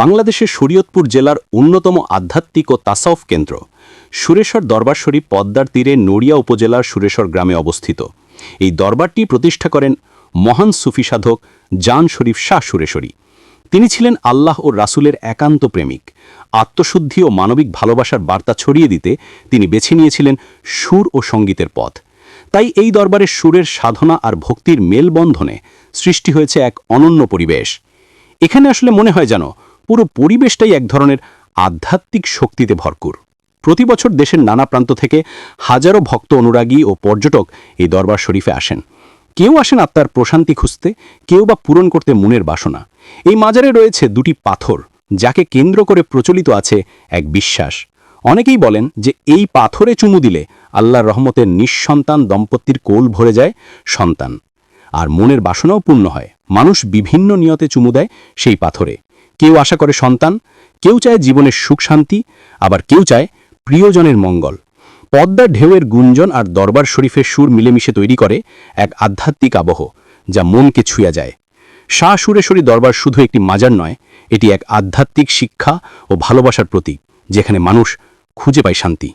বাংলাদেশের শরীয়তপুর জেলার অন্যতম আধ্যাত্মিক ও তাসাউফ কেন্দ্র। সুরেশ্বর দরবার শরীফ পদ্মার তীরে নড়িয়া উপজেলার সুরেশ্বর গ্রামে অবস্থিত। এই দরবারটি প্রতিষ্ঠা করেন মহান সুফি সাধক জান শরীফ শাহ সুরেশ্বরী। তিনি ছিলেন আল্লাহ ও রাসূলের একান্ত প্রেমিক। আত্মশুদ্ধি ও মানবিক ভালোবাসার বার্তা ছড়িয়ে দিতে তিনি বেছে নিয়েছিলেন সুর ও সঙ্গীতের পথ। তাই এই দরবারের সুরের সাধনা আর ভক্তির মেলবন্ধনে সৃষ্টি হয়েছে এক অনন্য পরিবেশ। এখানে আসলে মনে হয় যেন পুরো পরিবেশটাই এক ধরনের আধ্যাত্মিক শক্তিতে ভরপুর। প্রতি বছর দেশের নানা প্রান্ত থেকে হাজারো ভক্ত অনুরাগী ও পর্যটক এই দরবার শরীফে আসেন। কেউ আসেন আত্মার প্রশান্তি খুঁজতে, কেউ বা পূরণ করতে মনের বাসনা। এই মাজারে রয়েছে দুটি পাথর, যাকে কেন্দ্র করে প্রচলিত আছে এক বিশ্বাস। অনেকেই বলেন যে এই পাথরে চুমু দিলে আল্লাহর রহমতের নিঃসন্তান দম্পতির কোল ভরে যায় সন্তান। আর মনের বাসনাও পূর্ণ হয়। মানুষ বিভিন্ন নিয়তে চুমু দেয় সেই পাথরে। কেউ আশা করে সন্তান, কেউ চায় জীবনের সুখ শান্তি, আবার কেউ চায় প্রিয়জনের মঙ্গল। পদ্মার ঢেউয়ের গুঞ্জন আর দরবার শরীফের সুর মিলেমিশে তৈরি করে এক আধ্যাত্মিক আবহ, যা মনকে ছুঁয়া যায়। শাহ সুরেশ্বরী দরবার শুধু একটি মাজার নয়, এটি এক আধ্যাত্মিক শিক্ষা ও ভালোবাসার প্রতীক, যেখানে মানুষ খুঁজে পায় শান্তি।